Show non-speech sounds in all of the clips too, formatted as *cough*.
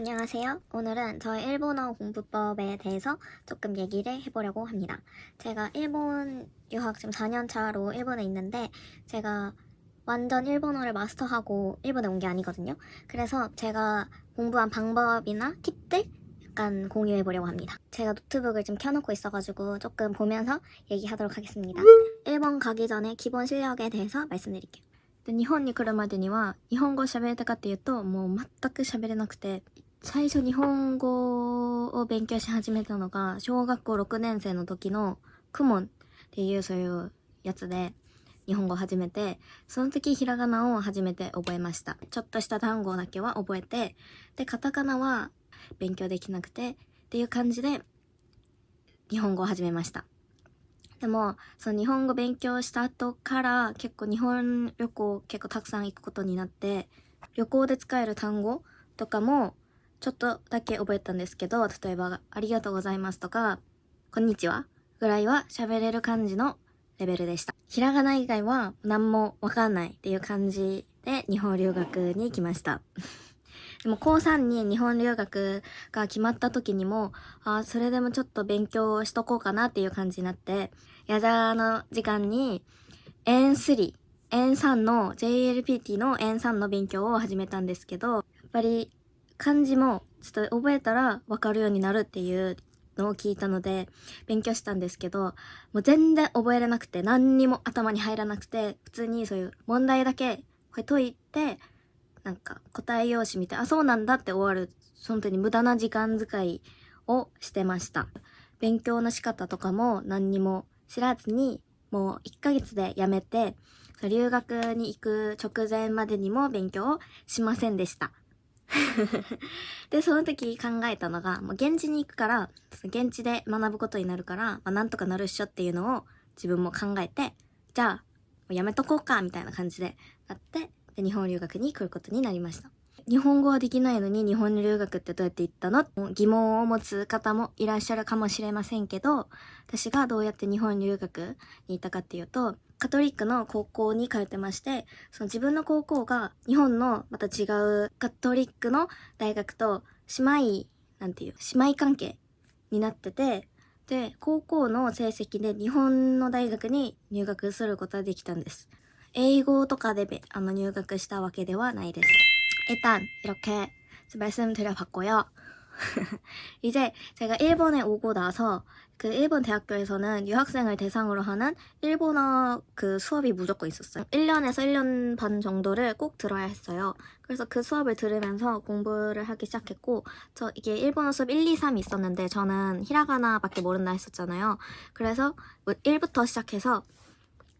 안녕하세요. 오늘은 저의 일본어 공부법에 대해서 조금 얘기를 해보려고 합니다. 제가 일본 유학 지금 4년 차로 일본에 있는데 제가 완전 일본어를 마스터하고 일본에 온 게 아니거든요. 그래서 제가 공부한 방법이나 팁들 약간 공유해 보려고 합니다. 제가 노트북을 좀 켜놓고 있어가지고 조금 보면서 얘기하도록 하겠습니다. 일본 가기 전에 기본 실력에 대해서 말씀드릴게요. で日本に来るまでには日本語を喋れたかっていうともう全く喋れなくて 最初日本語を勉強し始めたのが小学校6年生の時のクモンっていうそういうやつで日本語を始めてその時ひらがなを初めて覚えました。ちょっとした単語だけは覚えてでカタカナは勉強できなくてっていう感じで日本語を始めました。でも、その日本語勉強した後から結構日本旅行結構たくさん行くことになって、旅行で使える単語とかもちょっとだけ覚えたんですけど、例えば、ありがとうございますとか、こんにちはぐらいは喋れる感じのレベルでした。ひらがな以外は何もわかんないっていう感じで日本留学に来ました。*laughs* でも高3に日本留学が決まった時にも、あそれでもちょっと勉強しとこうかなっていう感じになって、ヤザの時間に N3、N3 の JLPT の N3 の勉強を始めたんですけど、やっぱり漢字もちょっと覚えたらわかるようになるっていうのを聞いたので勉強したんですけど、もう全然覚えれなくて何にも頭に入らなくて、普通にそういう問題だけこれ解いて、なんか答え用紙見て、あ、そうなんだって終わる、本当に無駄な時間遣いをしてました。勉強の仕方とかも何にも知らずに、もう1ヶ月で辞めて、留学に行く直前までにも勉強をしませんでした。*laughs* で、その時考えたのが、もう現地に行くから、現地で学ぶことになるから、まあ、なんとかなるっしょっていうのを自分も考えて、じゃあ、やめとこうか、みたいな感じでなって、で、日本留学に来ることになりました。日本語はできないのに日本留学ってどうやって行ったの？疑問を持つ方もいらっしゃるかもしれませんけど、私がどうやって日本留学に行ったかっていうと、カトリックの高校に通ってまして、その自分の高校が日本のまた違うカトリックの大学と姉妹、なんていう、姉妹関係になってて、で、高校の成績で日本の大学に入学することができたんです。英語とかであの入学したわけではないです。 일단 이렇게 말씀드려봤고요. *laughs* 이제 제가 일본에 오고 나서 그 일본 대학교에서는 유학생을 대상으로 하는 일본어 그 수업이 무조건 있었어요. 1년에서 1년 반 정도를 꼭 들어야 했어요. 그래서 그 수업을 들으면서 공부를 하기 시작했고 저 이게 일본어 수업 1, 2, 3 있었는데 저는 히라가나밖에 모른다 했었잖아요. 그래서 1부터 시작해서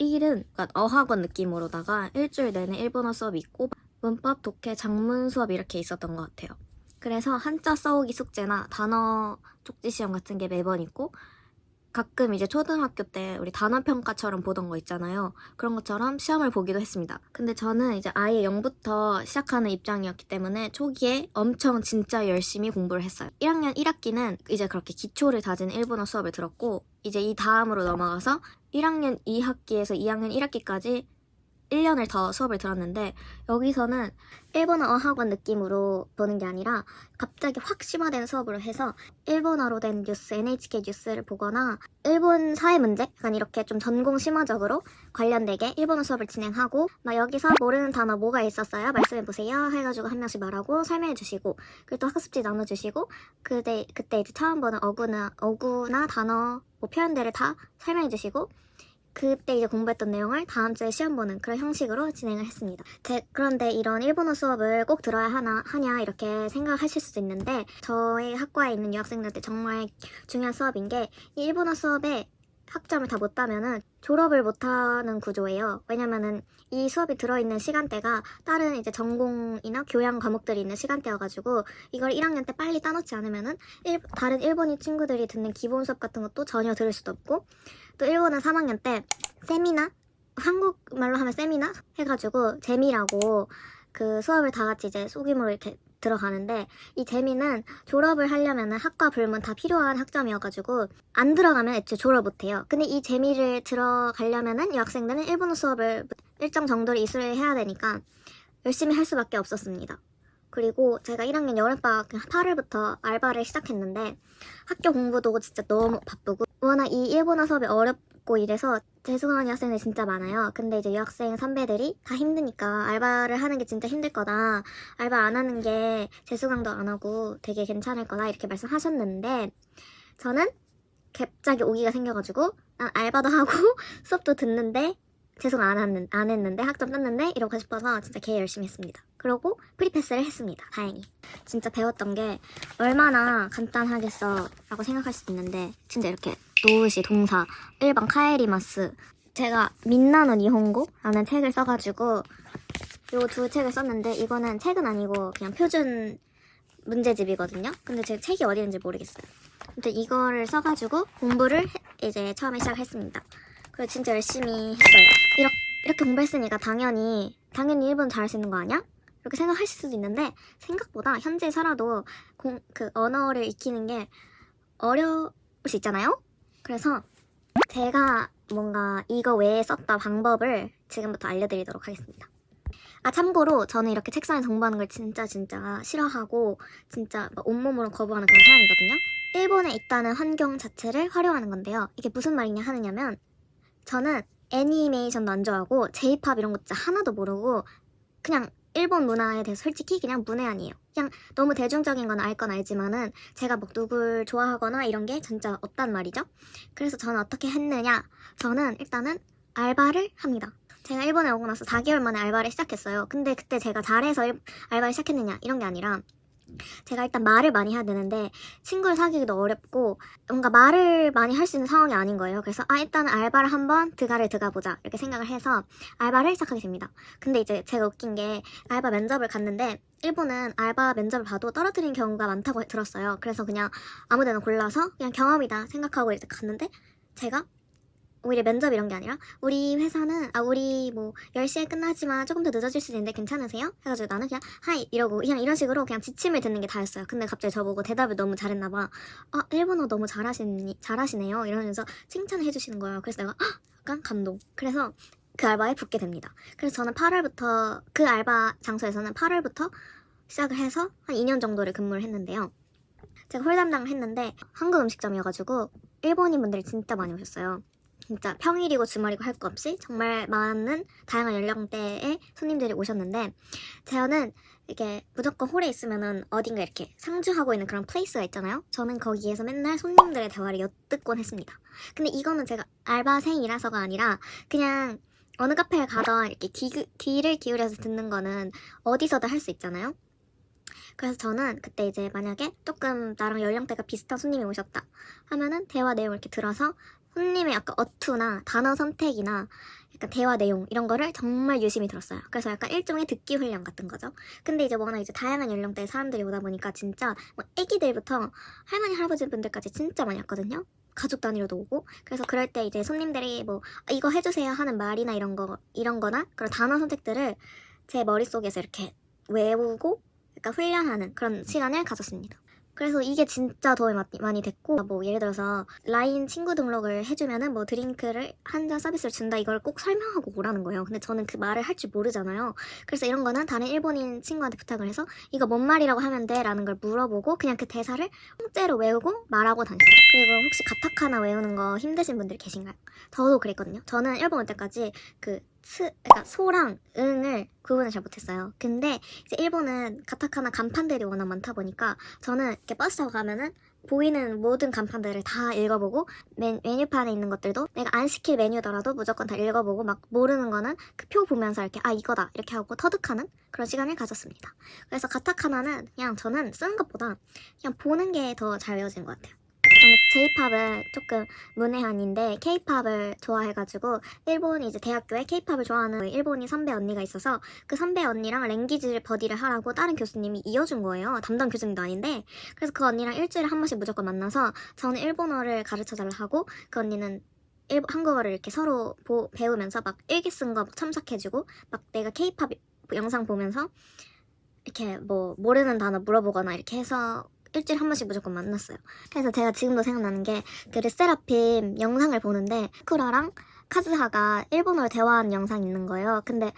1은 그러니까 어학원 느낌으로다가 일주일 내내 일본어 수업이 있고 문법, 독해, 작문 수업 이렇게 있었던 것 같아요. 그래서 한자 써오기 숙제나 단어 쪽지 시험 같은 게 매번 있고 가끔 이제 초등학교 때 우리 단어 평가처럼 보던 거 있잖아요. 그런 것처럼 시험을 보기도 했습니다. 근데 저는 이제 아예 0부터 시작하는 입장이었기 때문에 초기에 엄청 진짜 열심히 공부를 했어요. 1학년 1학기는 이제 그렇게 기초를 다진 일본어 수업을 들었고 이제 이 다음으로 넘어가서 1학년 2학기에서 2학년 1학기까지 1년을 더 수업을 들었는데 여기서는 일본어 어학원 느낌으로 보는 게 아니라 갑자기 확 심화된 수업으로 해서 일본어로 된 뉴스, NHK 뉴스를 보거나 일본 사회 문제? 약간 이렇게 좀 전공 심화적으로 관련되게 일본어 수업을 진행하고 막 여기서 모르는 단어 뭐가 있었어요? 말씀해 보세요 해가지고 한 명씩 말하고 설명해 주시고 그리고 또 학습지 나눠 주시고 그때, 그때 이제 처음 보는 어구나, 어구나 단어 뭐 표현들을 다 설명해 주시고 그때 이제 공부했던 내용을 다음 주에 시험 보는 그런 형식으로 진행을 했습니다. 제, 그런데 이런 일본어 수업을 꼭 들어야 하나 하냐 이렇게 생각하실 수도 있는데 저희 학과에 있는 유학생들한테 정말 중요한 수업인 게이 일본어 수업에 학점을 다 못 따면은 졸업을 못하는 구조예요. 왜냐면은 이 수업이 들어있는 시간대가 다른 이제 전공이나 교양 과목들이 있는 시간대여가지고 이걸 1학년 때 빨리 따놓지 않으면은 일, 다른 일본인 친구들이 듣는 기본 수업 같은 것도 전혀 들을 수도 없고 또 일본은 3학년 때 세미나 한국말로 하면 세미나 해가지고 재미라고 그 수업을 다 같이 이제 소규모로 이렇게 들어가는데 이 재미는 졸업을 하려면은 학과 불문 다 필요한 학점이어가지고 안 들어가면 애초에 졸업 못해요. 근데 이 재미를 들어가려면은 유학생들은 일본어 수업을 일정 정도를 이수를 해야 되니까 열심히 할 수밖에 없었습니다. 그리고 제가 1학년 여름방학 8월부터 알바를 시작했는데 학교 공부도 진짜 너무 바쁘고 워낙 이 일본어 수업이 어렵 고 이래서 재수강하는 학생들이 진짜 많아요. 근데 이제 유학생 선배들이 다 힘드니까 알바를 하는 게 진짜 힘들 거다. 알바 안 하는 게 재수강도 안 하고 되게 괜찮을 거다 이렇게 말씀하셨는데 저는 갑자기 오기가 생겨가지고 난 알바도 하고 *laughs* 수업도 듣는데 재수강 안, 했는, 안 했는데 학점 땄는데 이러고 싶어서 진짜 개 열심히 했습니다. 그러고 프리패스를 했습니다. 다행히. 진짜 배웠던 게 얼마나 간단하겠어 라고 생각할 수 있는데 진짜 이렇게 노우시 동사 일반 카에리마스 제가 민나노 니혼고라는 책을 써가지고 요 두 책을 썼는데 이거는 책은 아니고 그냥 표준 문제집이거든요. 근데 제 책이 어디 있는지 모르겠어요. 근데 이거를 써가지고 공부를 해- 이제 처음에 시작했습니다. 그래서 진짜 열심히 했어요. 이렇게, 이렇게 공부했으니까 당연히 당연히 일본 잘할 수 있는 거 아니야? 이렇게 생각하실 수도 있는데 생각보다 현재 살아도 공, 그 언어를 익히는 게 어려울 수 있잖아요. 그래서 제가 뭔가 이거 외에 썼다 방법을 지금부터 알려드리도록 하겠습니다. 아 참고로 저는 이렇게 책상에 공부하는 걸 진짜 진짜 싫어하고 진짜 막 온몸으로 거부하는 그런 사람이거든요. 일본에 있다는 환경 자체를 활용하는 건데요. 이게 무슨 말이냐 하느냐면 저는 애니메이션도 안 좋아하고 제이팝 이런 거 진짜 하나도 모르고 그냥 일본 문화에 대해서 솔직히 그냥 문외한이에요. 그냥 너무 대중적인 건 알 건 알지만은 제가 뭐 누굴 좋아하거나 이런 게 진짜 없단 말이죠. 그래서 저는 어떻게 했느냐? 저는 일단은 알바를 합니다. 제가 일본에 오고 나서 4개월 만에 알바를 시작했어요. 근데 그때 제가 잘해서 일- 알바를 시작했느냐 이런 게 아니라 제가 일단 말을 많이 해야 되는데 친구를 사귀기도 어렵고 뭔가 말을 많이 할 수 있는 상황이 아닌 거예요. 그래서 아 일단 알바를 한번 드가를 드가보자 이렇게 생각을 해서 알바를 시작하게 됩니다. 근데 이제 제가 웃긴 게 알바 면접을 갔는데 일본은 알바 면접을 봐도 떨어뜨리는 경우가 많다고 들었어요. 그래서 그냥 아무데나 골라서 그냥 경험이다 생각하고 이제 갔는데 제가 오히려 면접 이런 게 아니라 우리 회사는 아 우리 뭐 10시에 끝나지만 조금 더 늦어질 수 있는데 괜찮으세요? 해가지고 나는 그냥 하이 이러고 그냥 이런 식으로 그냥 지침을 듣는 게 다였어요. 근데 갑자기 저보고 대답을 너무 잘했나 봐. 아 일본어 너무 잘하시니 잘하시네요 이러면서 칭찬을 해주시는 거예요. 그래서 내가 헉! 약간 감동. 그래서 그 알바에 붙게 됩니다. 그래서 저는 8월부터 그 알바 장소에서는 8월부터 시작을 해서 한 2년 정도를 근무를 했는데요. 제가 홀 담당을 했는데 한국 음식점이어가지고 일본인 분들이 진짜 많이 오셨어요. 진짜 평일이고 주말이고 할 거 없이 정말 많은 다양한 연령대의 손님들이 오셨는데 저는 이게 무조건 홀에 있으면은 어딘가 이렇게 상주하고 있는 그런 플레이스가 있잖아요. 저는 거기에서 맨날 손님들의 대화를 엿듣곤 했습니다. 근데 이거는 제가 알바생이라서가 아니라 그냥 어느 카페에 가던 이렇게 귀, 귀를 기울여서 듣는 거는 어디서든 할수 있잖아요. 그래서 저는 그때 이제 만약에 조금 나랑 연령대가 비슷한 손님이 오셨다 하면은 대화 내용을 이렇게 들어서 손님의 약간 어투나 단어 선택이나 약간 대화 내용 이런 거를 정말 유심히 들었어요. 그래서 약간 일종의 듣기 훈련 같은 거죠. 근데 이제 워낙 이제 다양한 연령대의 사람들이 오다 보니까 진짜 뭐 애기들부터 할머니 할아버지 분들까지 진짜 많이 왔거든요. 가족 단위로도 오고 그래서 그럴 때 이제 손님들이 뭐 아, 이거 해주세요 하는 말이나 이런 거 이런 거나 그런 단어 선택들을 제 머릿속에서 이렇게 외우고 약간 훈련하는 그런 시간을 가졌습니다. 그래서 이게 진짜 도움이 마- 많이 됐고 뭐 예를 들어서 라인 친구 등록을 해주면은 뭐 드링크를 한 잔 서비스를 준다 이걸 꼭 설명하고 오라는 거예요. 근데 저는 그 말을 할 줄 모르잖아요. 그래서 이런 거는 다른 일본인 친구한테 부탁을 해서 이거 뭔 말이라고 하면 돼? 라는 걸 물어보고 그냥 그 대사를 통째로 외우고 말하고 다녔어요. 그리고 혹시 가타카나 외우는 거 힘드신 분들 계신가요? 저도 그랬거든요. 저는 일본 올 때까지 그 스, 그러니까 소랑 응을 구분을 잘 못했어요. 근데 이제 일본은 가타카나 간판들이 워낙 많다 보니까 저는 이렇게 버스 타고 가면은 보이는 모든 간판들을 다 읽어보고 메, 메뉴판에 있는 것들도 내가 안 시킬 메뉴더라도 무조건 다 읽어보고 막 모르는 거는 그 표 보면서 이렇게 아 이거다 이렇게 하고 터득하는 그런 시간을 가졌습니다. 그래서 가타카나는 그냥 저는 쓰는 것보다 그냥 보는 게 더 잘 외워지는 것 같아요. 저는 J-팝은 조금 문외한인데 K-팝을 좋아해가지고 일본 이제 대학교에 K-팝을 좋아하는 일본인 선배 언니가 있어서 그 선배 언니랑 랭귀지 버디를 하라고 다른 교수님이 이어준 거예요. 담당 교수님도 아닌데 그래서 그 언니랑 일주일에 한 번씩 무조건 만나서 저는 일본어를 가르쳐 달라 하고 그 언니는 일, 한국어를 이렇게 서로 보- 배우면서 막 일기 쓴 거 첨삭해주고 막 내가 K-팝 영상 보면서 이렇게 뭐 모르는 단어 물어보거나 이렇게 해서 일주일에 한 번씩 무조건 만났어요. 그래서 제가 지금도 생각나는 게 그 르세라핌 영상을 보는데 쿠라랑 카즈하가 일본어로 대화하는 영상이 있는 거예요. 근데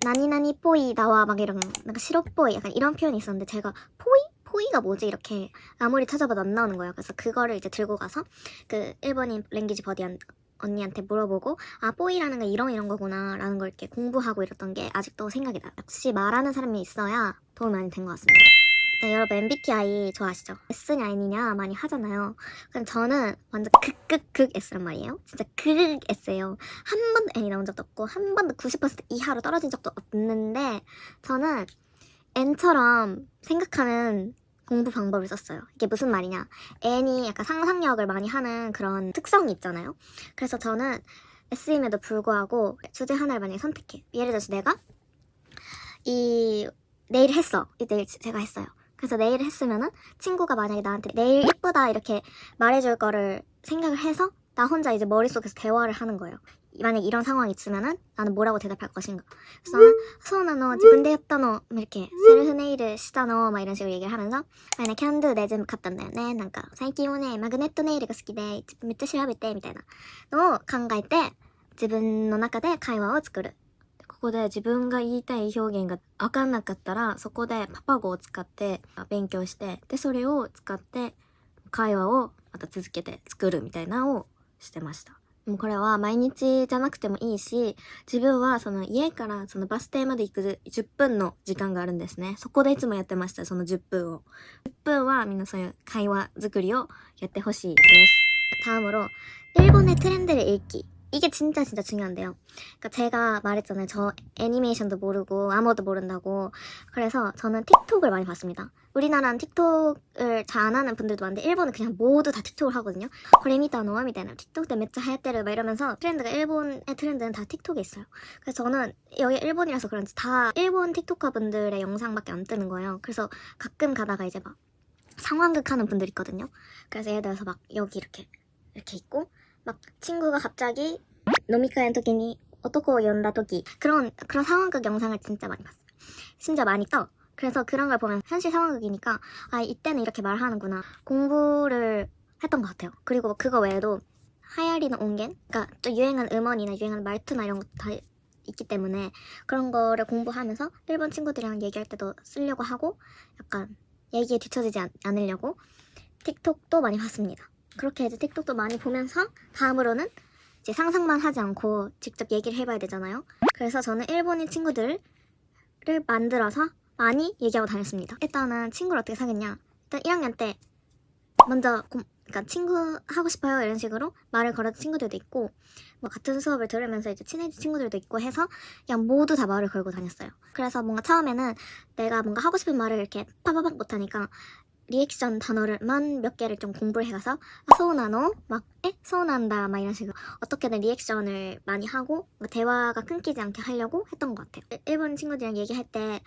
나니나니 포이 나와 막 이런 뭔가 시럽보이 약간 이런 표현이 있었는데 제가 포이? 포이가 뭐지? 이렇게 아무리 찾아봐도 안 나오는 거예요. 그래서 그거를 이제 들고 가서 그 일본인 랭귀지 버디 한- 언니한테 물어보고 아 뽀이라는 게 이런 이런 거구나 라는 걸 이렇게 공부하고 이랬던 게 아직도 생각이 나요. 역시 말하는 사람이 있어야 도움이 많이 된 것 같습니다. 네, 여러분 MBTI 좋아하시죠? S냐 N이냐 많이 하잖아요. 근데 저는 완전 극극극 S란 말이에요. 진짜 극 S예요. 한 번도 N이 나온 적도 없고 한 번도 90% 이하로 떨어진 적도 없는데 저는 N처럼 생각하는 공부 방법을 썼어요. 이게 무슨 말이냐? N이 약간 상상력을 많이 하는 그런 특성이 있잖아요. 그래서 저는 S임에도 불구하고 주제 하나를 만약에 선택해. 예를 들어서 내가 이 네일 했어. 이 네일 제가 했어요. 그래서 네일을 했으면은 친구가 만약에 나한테 네일 예쁘다 이렇게 말해줄 거를 생각을 해서 나 혼자 이제 머릿속에서 대화를 하는 거예요. 만약 이런 상황이 있으면은 나는 뭐라고 대답할 것인가. 그래서 나는 소나노 지분 대였다노 이렇게 셀프 네일을 시다노 막 이런 식으로 얘기를 하면서 만약キャンドゥで全部買ったんだよねなんか最近はねマグネットネイルが好きでめっちゃ調べてみたいなのを考えて自分の中で会話を作る こで自分が言いたい表現が分かんなかったらそこでパパ語を使って勉強してでそれを使って会話をまた続けて作るみたいなのをしてました。もうこれは毎日じゃなくてもいいし、自分はその家からそのバス停まで行く10分の時間があるんですね。そこでいつもやってました、その10分を。10分はみんなそういう会話作りをやってほしいです。ターモロ、英語ねトレンデレ。 이게 진짜 진짜 중요한데요. 그러니까 제가 말했잖아요. 저 애니메이션도 모르고 아무것도 모른다고. 그래서 저는 틱톡을 많이 봤습니다. 우리나라는 틱톡을 잘 안 하는 분들도 많은데 일본은 그냥 모두 다 틱톡을 하거든요. 거래미다 노아 미다이나 틱톡 때 몇자 하야테르 막 이러면서 트렌드가 일본의 트렌드는 다 틱톡에 있어요. 그래서 저는 여기 일본이라서 그런지 다 일본 틱톡커 분들의 영상밖에 안 뜨는 거예요. 그래서 가끔 가다가 이제 막 상황극 하는 분들 있거든요. 그래서 예를 들어서 막 여기 이렇게 이렇게 있고 막 친구가 갑자기 노미카의 토끼니 어떻고 연다 토끼 그런 그런 상황극 영상을 진짜 많이 봤어요. 심지어 많이 떠. 그래서 그런 걸 보면 현실 상황극이니까 아 이때는 이렇게 말하는구나 공부를 했던 것 같아요. 그리고 그거 외에도 하야리는 온겐 그러니까 또 유행한 음원이나 유행한 말투나 이런 거다 있기 때문에 그런 거를 공부하면서 일본 친구들이랑 얘기할 때도 쓰려고 하고 약간 얘기에 뒤처지지 않, 않으려고 틱톡도 많이 봤습니다. 그렇게 이제 틱톡도 많이 보면서 다음으로는 이제 상상만 하지 않고 직접 얘기를 해봐야 되잖아요. 그래서 저는 일본인 친구들을 만들어서 많이 얘기하고 다녔습니다. 일단은 친구를 어떻게 사겠냐. 일단 1학년 때 먼저 고- 그러니까 친구 하고 싶어요 이런 식으로 말을 걸어도 친구들도 있고 뭐 같은 수업을 들으면서 이제 친해진 친구들도 있고 해서 그냥 모두 다 말을 걸고 다녔어요. 그래서 뭔가 처음에는 내가 뭔가 하고 싶은 말을 이렇게 파바박 못하니까 리액션 단어를만 몇 개를 좀 공부를 해가서 아, 소나노 막 에? 소난다 막 이런 식으로 어떻게든 리액션을 많이 하고 뭐 대화가 끊기지 않게 하려고 했던 것 같아요. 일- 일본 친구들이랑 얘기할 때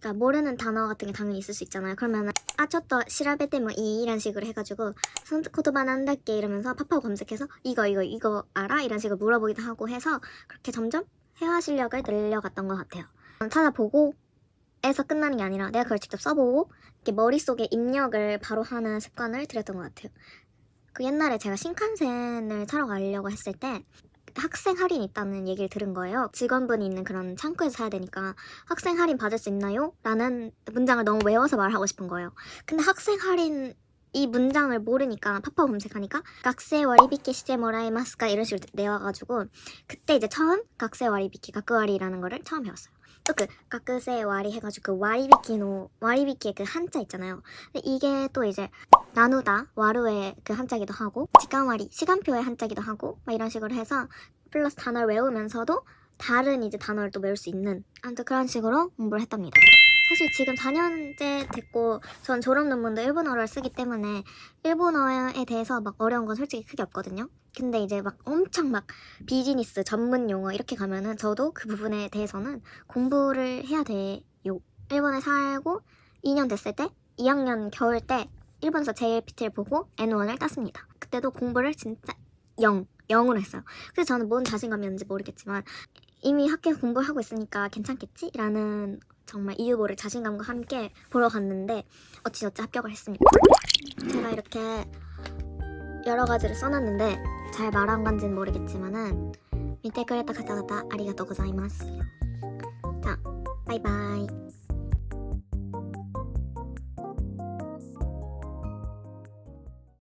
그러니까 모르는 단어 같은 게 당연히 있을 수 있잖아요. 그러면 아 저또 시라베 뭐이 이런 식으로 해가지고 손코토바 난다께 이러면서 파파 검색해서 이거 이거 이거 알아 이런 식으로 물어보기도 하고 해서 그렇게 점점 회화 실력을 늘려갔던 것 같아요. 찾아보고 에서 끝나는 게 아니라 내가 그걸 직접 써보고 이렇게 머릿속에 입력을 바로 하는 습관을 들였던 것 같아요. 그 옛날에 제가 신칸센을 타러 가려고 했을 때 학생 할인 있다는 얘기를 들은 거예요. 직원분이 있는 그런 창구에서 사야 되니까 학생 할인 받을 수 있나요? 라는 문장을 너무 외워서 말하고 싶은 거예요. 근데 학생 할인 이 문장을 모르니까 파파 검색하니까 각세 와리비키 시제 모라이마스까 이런 식으로 내와가지고 그때 이제 처음 각세 와리비키 각와리라는 거를 처음 배웠어요. 또그 각세 와리 해가지고 그 와리비키노 와리비키의 그 한자 있잖아요. 이게 또 이제 나누다 와루의 그 한자기도 하고 시간와리 시간표의 한자기도 하고 막 이런 식으로 해서 플러스 단어를 외우면서도 다른 이제 단어를 또 외울 수 있는 아무튼 그런 식으로 공부를 했답니다. 사실 지금 4년째 됐고 전 졸업 논문도 일본어를 쓰기 때문에 일본어에 대해서 막 어려운 건 솔직히 크게 없거든요. 근데 이제 막 엄청 막 비즈니스 전문 용어 이렇게 가면은 저도 그 부분에 대해서는 공부를 해야 돼요. 일본에 살고 2년 됐을 때 2학년 겨울 때 일본에서 JLPT를 보고 N1을 땄습니다. 그때도 공부를 진짜 0, 0으로 했어요. 그래서 저는 뭔 자신감이었는지 모르겠지만 이미 학교에 공부를 하고 있으니까 괜찮겠지? 라는 정말 이유보를 자신감과 함께 보러 갔는데 어찌저찌 합격을 했습니다. 제가 이렇게 여러 가지를 써놨는데 잘 말한 건지는 모르겠지만은 밑에 그랬다 가다가다 아리가또 고자이마스 자 바이바이.